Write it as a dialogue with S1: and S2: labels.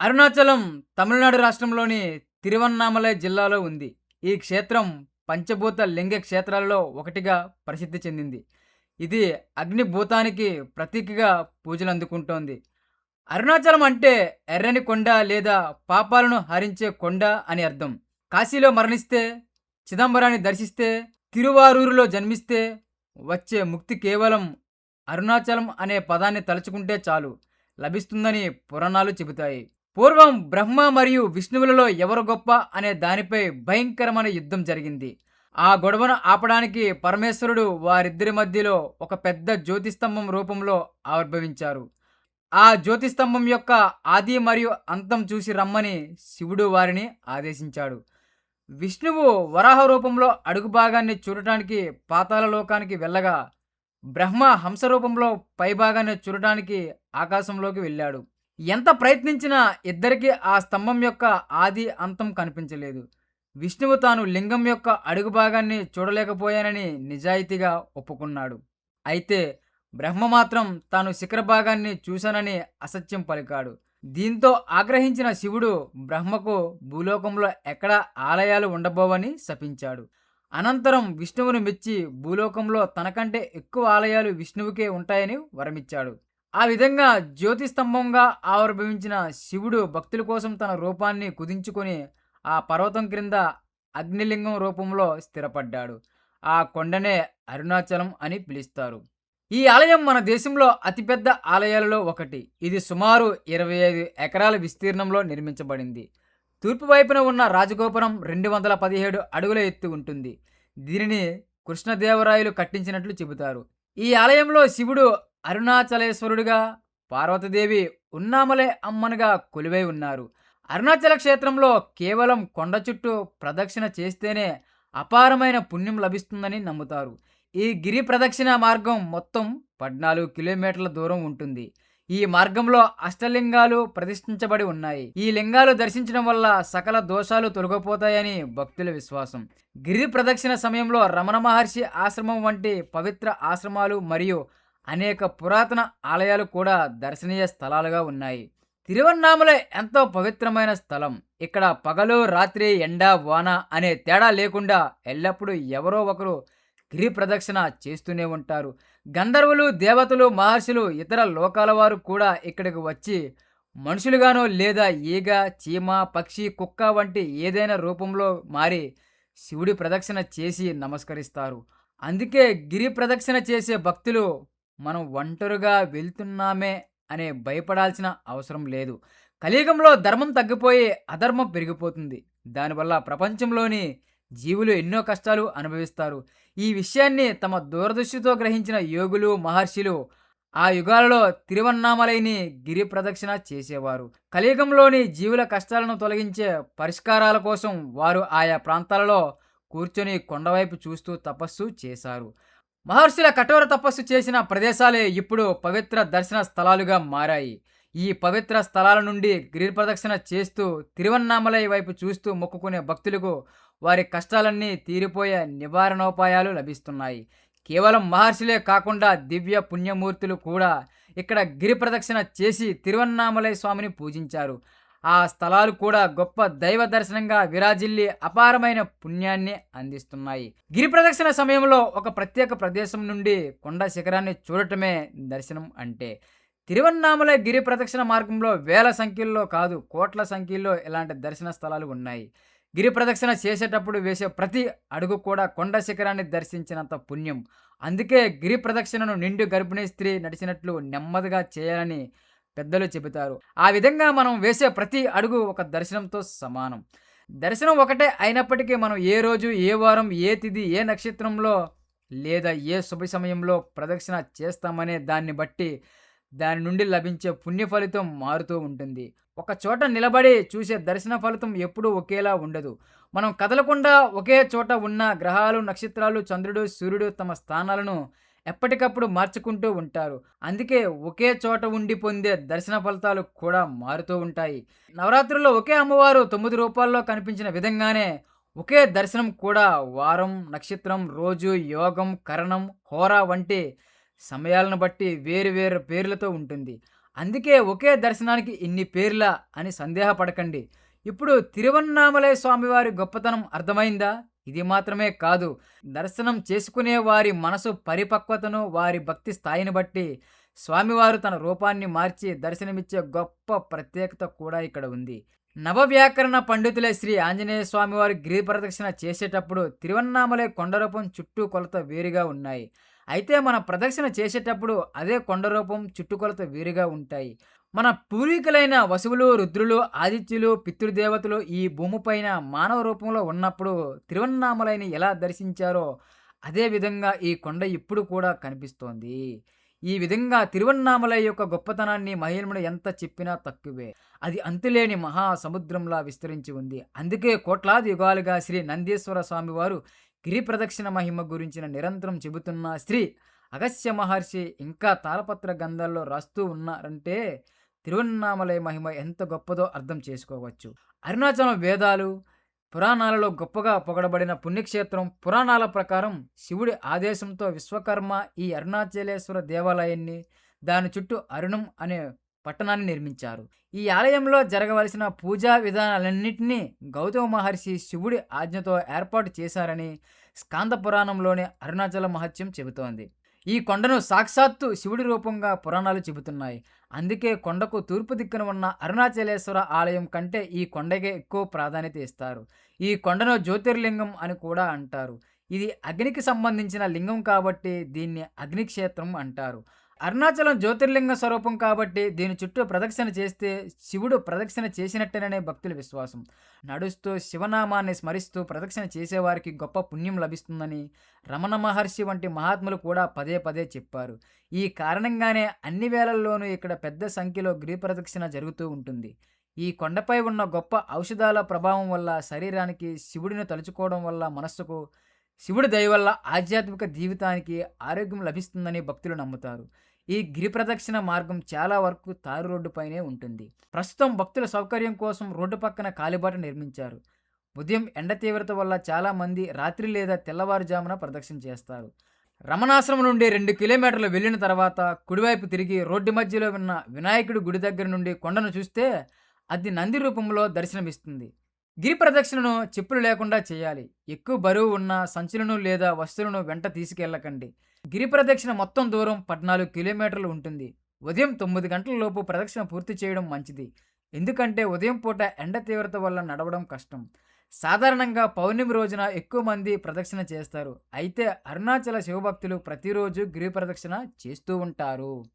S1: అరుణాచలం తమిళనాడు రాష్ట్రంలోని తిరువన్నామలై జిల్లాలో ఉంది. ఈ క్షేత్రం పంచభూత లింగ క్షేత్రాలలో ఒకటిగా ప్రసిద్ధి చెందింది. ఇది అగ్నిభూతానికి ప్రతీకగా పూజలు అందుకుంటోంది. అరుణాచలం అంటే ఎర్రని కొండ లేదా పాపాలను హరించే కొండ అని అర్థం. కాశీలో మరణిస్తే చిదంబరాన్ని దర్శిస్తే తిరువారూరులో జన్మిస్తే వచ్చే ముక్తి కేవలం అరుణాచలం అనే పదాన్ని తలుచుకుంటే చాలు. లభిస్తుందని పురాణాలు చెబుతాయి. పూర్వం బ్రహ్మ మరియు విష్ణువులలో ఎవరు గొప్ప అనే దానిపై భయంకరమైన యుద్ధం జరిగింది. ఆ గొడవను ఆపడానికి పరమేశ్వరుడు వారిద్దరి మధ్యలో ఒక పెద్ద జ్యోతిస్తంభం రూపంలో ఆవిర్భవించారు. ఆ జ్యోతిస్తంభం యొక్క ఆది మరియు అంతం చూసి రమ్మని శివుడు వారిని ఆదేశించాడు. విష్ణువు వరాహ రూపంలో అడుగు భాగాన్ని చూడటానికి పాతాల లోకానికి వెళ్ళగా బ్రహ్మ హంస రూపంలో పైభాగాన్ని చూడటానికి ఆకాశంలోకి వెళ్ళాడు. ఎంత ప్రయత్నించినా ఇద్దరికీ ఆ స్తంభం యొక్క ఆది అంతం కనిపించలేదు. విష్ణువు తాను లింగం యొక్క అడుగు భాగాన్ని చూడలేకపోయానని నిజాయితీగా ఒప్పుకున్నాడు. అయితే బ్రహ్మ మాత్రం తాను శిఖర భాగాన్ని చూశానని అసత్యం పలికాడు. దీంతో ఆగ్రహించిన శివుడు బ్రహ్మకు భూలోకంలో ఎక్కడా ఆలయాలు ఉండబోవని శపించాడు. అనంతరం విష్ణువును మెచ్చి భూలోకంలో తనకంటే ఎక్కువ ఆలయాలు విష్ణువుకే ఉంటాయని వరమిచ్చాడు. ఆ విధంగా జ్యోతి స్తంభంగా ఆవిర్భవించిన శివుడు భక్తుల కోసం తన రూపాన్ని కుదించుకొని ఆ పర్వతం క్రింద అగ్నిలింగం రూపంలో స్థిరపడ్డాడు. ఆ కొండనే అరుణాచలం అని పిలుస్తారు. ఈ ఆలయం మన దేశంలో అతిపెద్ద ఆలయాలలో ఒకటి. ఇది సుమారు ఇరవై ఐదు ఎకరాల విస్తీర్ణంలో నిర్మించబడింది. తూర్పు వైపున ఉన్న రాజగోపురం రెండు వందల పదిహేడు అడుగుల ఎత్తు ఉంటుంది. దీనిని కృష్ణదేవరాయలు కట్టించినట్లు చెబుతారు. ఈ ఆలయంలో శివుడు అరుణాచలేశ్వరుడిగా పార్వతీదేవి ఉన్నామలే అమ్మనుగా కొలువై ఉన్నారు. అరుణాచల క్షేత్రంలో కేవలం కొండ చుట్టూ ప్రదక్షిణ చేస్తేనే అపారమైన పుణ్యం లభిస్తుందని నమ్ముతారు. ఈ గిరి ప్రదక్షిణ మార్గం మొత్తం పద్నాలుగు కిలోమీటర్ల దూరం ఉంటుంది. ఈ మార్గంలో అష్టలింగాలు ప్రతిష్ఠించబడి ఉన్నాయి. ఈ లింగాలు దర్శించడం వల్ల సకల దోషాలు తొలగిపోతాయని భక్తుల విశ్వాసం. గిరి ప్రదక్షిణ సమయంలో రమణ మహర్షి ఆశ్రమం వంటి పవిత్ర ఆశ్రమాలు మరియు అనేక పురాతన ఆలయాలు కూడా దర్శనీయ స్థలాలుగా ఉన్నాయి. తిరువన్నామలై ఎంతో పవిత్రమైన స్థలం. ఇక్కడ పగలు రాత్రి ఎండ వాన అనే తేడా లేకుండా ఎల్లప్పుడూ ఎవరో ఒకరు గిరి ప్రదక్షిణ చేస్తూనే ఉంటారు. గంధర్వులు దేవతలు మహర్షులు ఇతర లోకాల వారు కూడా ఇక్కడికి వచ్చి మనుషులుగానో లేదా ఈగ చీమ పక్షి కుక్క వంటి ఏదైనా రూపంలో మారి శివుడి ప్రదక్షిణ చేసి నమస్కరిస్తారు. అందుకే గిరి ప్రదక్షిణ చేసే భక్తులు మనం ఒంటరిగా వెళ్తున్నామే అనే భయపడాల్సిన అవసరం లేదు. కలియుగంలో ధర్మం తగ్గిపోయి అధర్మం పెరిగిపోతుంది. దానివల్ల ప్రపంచంలోని జీవులు ఎన్నో కష్టాలు అనుభవిస్తారు. ఈ విషయాన్ని తమ దూరదృష్టితో గ్రహించిన యోగులు మహర్షులు ఆ యుగాలలో తిరువన్నామలైని గిరి ప్రదక్షిణ చేసేవారు. కలియుగంలోని జీవుల కష్టాలను తొలగించే పరిష్కారాల కోసం వారు ఆయా ప్రాంతాలలో కూర్చొని కొండవైపు చూస్తూ తపస్సు చేశారు. మహర్షుల కఠోర తపస్సు చేసిన ప్రదేశాలే ఇప్పుడు పవిత్ర దర్శన స్థలాలుగా మారాయి. ఈ పవిత్ర స్థలాల నుండి గిరి ప్రదక్షిణ చేస్తూ తిరువన్నామలై వైపు చూస్తూ మొక్కుకునే భక్తులకు వారి కష్టాలన్నీ తీరిపోయే నివారణోపాయాలు లభిస్తున్నాయి. కేవలం మహర్షులే కాకుండా దివ్య పుణ్యమూర్తులు కూడా ఇక్కడ గిరి ప్రదక్షిణ చేసి తిరువన్నామలై స్వామిని పూజించారు. ఆ స్థలాలు కూడా గొప్ప దైవ దర్శనంగా విరాజిల్లి అపారమైన పుణ్యాన్ని అందిస్తున్నాయి. గిరి ప్రదక్షిణ సమయంలో ఒక ప్రత్యేక ప్రదేశం నుండి కొండ శిఖరాన్ని చూడటమే దర్శనం అంటే. తిరువన్నామలై గిరి ప్రదక్షిణ మార్గంలో వేల సంఖ్యల్లో కాదు కోట్ల సంఖ్యలో ఇలాంటి దర్శన స్థలాలు ఉన్నాయి. గిరి ప్రదక్షిణ చేసేటప్పుడు వేసే ప్రతి అడుగు కూడా కొండ శిఖరాన్ని దర్శించినంత పుణ్యం. అందుకే గిరి ప్రదక్షిణను నిండు గర్భిణీ స్త్రీ నడిచినట్లు నెమ్మదిగా చేయాలని పెద్దలు చెబుతారు. ఆ విధంగా మనం వేసే ప్రతి అడుగు ఒక దర్శనంతో సమానం. దర్శనం ఒకటే అయినప్పటికీ మనం ఏ రోజు ఏ వారం ఏ తిథి ఏ నక్షత్రంలో లేదా ఏ శుభ సమయంలో ప్రదక్షిణ చేస్తామనే దాన్ని బట్టి దాని నుండి లభించే పుణ్య ఫలితం మారుతూ ఉంటుంది. ఒక చోట నిలబడి చూసే దర్శన ఫలితం ఎప్పుడూ ఒకేలా ఉండదు. మనం కదలకుండా ఒకే చోట ఉన్న గ్రహాలు నక్షత్రాలు చంద్రుడు సూర్యుడు తమ స్థానాలను ఎప్పటికప్పుడు మార్చుకుంటూ ఉంటారు. అందుకే ఒకే చోట ఉండి పొందే దర్శన ఫలితాలు కూడా మారుతూ ఉంటాయి. నవరాత్రుల్లో ఒకే అమ్మవారు తొమ్మిది రూపాల్లో కనిపించిన విధంగానే ఒకే దర్శనం కూడా వారం నక్షత్రం రోజు యోగం కరణం హోరా వంటి సమయాలను బట్టి వేరు వేరు పేర్లతో ఉంటుంది. అందుకే ఒకే దర్శనానికి ఇన్ని పేర్లా అని సందేహపడకండి. ఇప్పుడు తిరువన్నామలై స్వామివారి గొప్పతనం అర్థమైందా? ఇది మాత్రమే కాదు దర్శనం చేసుకునే వారి మనసు పరిపక్వతను వారి భక్తి స్థాయిని బట్టి స్వామివారు తన రూపాన్ని మార్చి దర్శనమిచ్చే గొప్ప ప్రత్యేకత కూడా ఇక్కడ ఉంది. నవవ్యాకరణ పండితులే శ్రీ ఆంజనేయ స్వామివారి గిరి ప్రదక్షిణ చేసేటప్పుడు తిరువన్నామలై కొండరూపం చుట్టూ కొలత వేరుగా ఉన్నాయి. అయితే మన ప్రదక్షిణ చేసేటప్పుడు అదే కొండరూపం చుట్టుకొలత వేరుగా ఉంటాయి. మన పూర్వీకులైన వసువులు రుద్రులు ఆదిత్యులు పితృదేవతలు ఈ భూమిపైన మానవ రూపంలో ఉన్నప్పుడు తిరువన్నామలైని ఎలా దర్శించారో అదే విధంగా ఈ కొండ ఇప్పుడు కూడా కనిపిస్తోంది. ఈ విధంగా తిరువన్నామలై యొక్క గొప్పతనాన్ని మహిళముడు ఎంత చెప్పినా తక్కువే. అది అంతులేని మహాసముద్రంలా విస్తరించి ఉంది. అందుకే కోట్లాది యుగాలుగా శ్రీ నందీశ్వర స్వామివారు గిరి ప్రదక్షిణ మహిమ గురించిన నిరంతరం చెబుతున్న శ్రీ అగస్త్య మహర్షి ఇంకా తాళపత్ర గంధాల్లో రాస్తూ ఉన్నారంటే తిరువన్నామలయ మహిమ ఎంత గొప్పదో అర్థం చేసుకోవచ్చు. అరుణాచలం వేదాలు పురాణాలలో గొప్పగా పొగడబడిన పుణ్యక్షేత్రం పురాణాల ప్రకారం శివుడి ఆదేశంతో విశ్వకర్మ ఈ అరుణాచలేశ్వర దేవాలయాన్ని దాని చుట్టూ అరుణం అనే పట్టణాన్ని నిర్మించారు. ఈ ఆలయంలో జరగవలసిన పూజా విధానాలన్నింటినీ గౌతమ మహర్షి శివుడి ఆజ్ఞతో ఏర్పాటు చేశారని స్కాంద పురాణంలోని అరుణాచల మహత్యం చెబుతోంది. ఈ కొండను సాక్షాత్తు శివుడి రూపంగా పురాణాలు చెబుతున్నాయి. అందుకే కొండకు తూర్పు దిక్కున ఉన్న అరుణాచలేశ్వర ఆలయం కంటే ఈ కొండకే ఎక్కువ ప్రాధాన్యత ఇస్తారు. ఈ కొండను జ్యోతిర్లింగం అని కూడా అంటారు. ఇది అగ్నికి సంబంధించిన లింగం కాబట్టి దీన్ని అగ్నిక్షేత్రం అంటారు. అరుణాచలం జ్యోతిర్లింగ స్వరూపం కాబట్టి దీని చుట్టూ ప్రదక్షిణ చేస్తే శివుడు ప్రదక్షిణ చేసినట్టేననే భక్తుల విశ్వాసం. నడుస్తూ శివనామాన్ని స్మరిస్తూ ప్రదక్షిణ చేసేవారికి గొప్ప పుణ్యం లభిస్తుందని రమణ మహర్షి వంటి మహాత్ములు కూడా పదే పదే చెప్పారు. ఈ కారణంగానే అన్ని వేళల్లోనూ ఇక్కడ పెద్ద సంఖ్యలో గిరి ప్రదక్షిణ జరుగుతూ ఉంటుంది. ఈ కొండపై ఉన్న గొప్ప ఔషధాల ప్రభావం వల్ల శరీరానికి శివుడిని తలుచుకోవడం వల్ల మనస్సుకు శివుడి దయ వల్ల ఆధ్యాత్మిక జీవితానికి ఆరోగ్యం లభిస్తుందని భక్తులు నమ్ముతారు. ఈ గిరి ప్రదక్షిణ మార్గం చాలా వరకు తారు రోడ్డుపైనే ఉంటుంది. ప్రస్తుతం భక్తుల సౌకర్యం కోసం రోడ్డు పక్కన కాలిబాట నిర్మించారు. ఉదయం ఎండ తీవ్రత వల్ల చాలామంది రాత్రి లేదా తెల్లవారుజామున ప్రదక్షిణ చేస్తారు. రమణాశ్రమం నుండి రెండు కిలోమీటర్లు వెళ్ళిన తర్వాత కుడివైపు తిరిగి రోడ్డు మధ్యలో ఉన్న వినాయకుడి గుడి దగ్గర నుండి కొండను చూస్తే అది నంది రూపంలో దర్శనమిస్తుంది. గిరి ప్రదక్షిణను చెప్పులు లేకుండా చేయాలి. ఎక్కువ బరువు ఉన్న సంచులను లేదా వస్తువులను వెంట తీసుకెళ్ళకండి. గిరి ప్రదక్షిణ మొత్తం దూరం పద్నాలుగు కిలోమీటర్లు ఉంటుంది. ఉదయం తొమ్మిది గంటల లోపు ప్రదక్షిణ పూర్తి చేయడం మంచిది. ఎందుకంటే ఉదయం పూట ఎండ తీవ్రత వల్ల నడవడం కష్టం. సాధారణంగా పౌర్ణమి రోజున ఎక్కువ మంది ప్రదక్షిణ చేస్తారు. అయితే అరుణాచల శివభక్తులు ప్రతిరోజు గిరి ప్రదక్షిణ చేస్తూ ఉంటారు.